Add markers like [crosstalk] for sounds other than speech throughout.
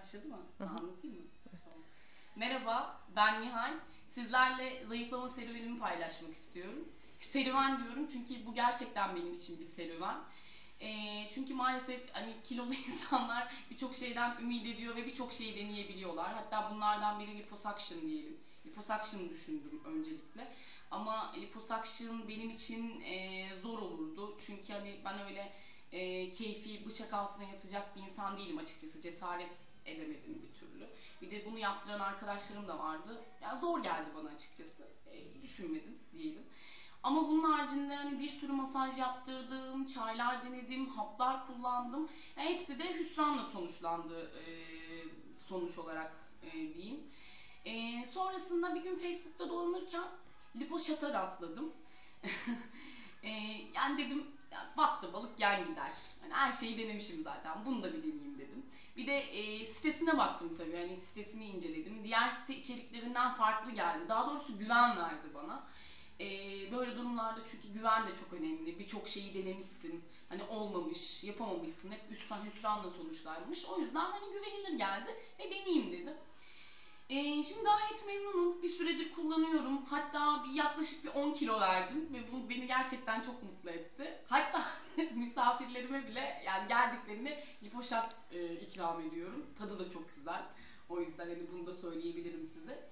Başladı mı? Anlatayım mı? Tamam. Merhaba, ben Nihal. Sizlerle zayıflama serüvenimi paylaşmak istiyorum. Serüven diyorum çünkü bu gerçekten benim için bir serüven. Ee, çünkü maalesef hani kilolu [laughs] insanlar birçok şeyden ümit ediyor ve birçok şeyi deneyebiliyorlar. Hatta bunlardan biri liposuction diyelim. Liposuction düşündüm öncelikle. Ama liposuction benim için e, zor olurdu. Çünkü hani ben öyle e, keyfi bıçak altına yatacak bir insan değilim açıkçası. Cesaret edemedim bir türlü. Bir de bunu yaptıran arkadaşlarım da vardı. Yani zor geldi bana açıkçası. E, düşünmedim diyelim. Ama bunun haricinde hani bir sürü masaj yaptırdım, çaylar denedim, haplar kullandım. Yani hepsi de hüsranla sonuçlandı e, sonuç olarak e, diyeyim. E, sonrasında bir gün Facebook'ta dolanırken Lipoşat'a rastladım. [laughs] e, yani dedim battı balık yan gider. Hani her şeyi denemişim zaten. Bunu da bir deneyeyim dedim. Bir de e, sitesine baktım tabii. Yani sitesini inceledim. Diğer site içeriklerinden farklı geldi. Daha doğrusu güven verdi bana. E, böyle durumlarda çünkü güven de çok önemli. Birçok şeyi denemişsin. Hani olmamış, yapamamışsın. Hep hüsran hüsranla sonuçlanmış. O yüzden hani güvenilir geldi ve deneyeyim dedim. Ee, şimdi gayet memnunum. Bir süredir kullanıyorum. Hatta bir yaklaşık bir 10 kilo verdim ve bu beni gerçekten çok mutlu etti. Misafirlerime bile yani geldiklerinde lipoşat e, ikram ediyorum. Tadı da çok güzel. O yüzden hani bunu da söyleyebilirim size.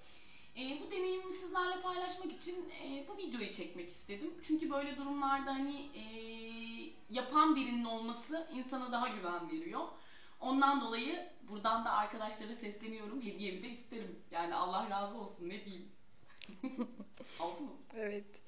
E, bu deneyimimi sizlerle paylaşmak için e, bu videoyu çekmek istedim. Çünkü böyle durumlarda hani e, yapan birinin olması insana daha güven veriyor. Ondan dolayı buradan da arkadaşlara sesleniyorum. Hediyemi de isterim. Yani Allah razı olsun ne diyeyim. [laughs] Oldu mu? Evet.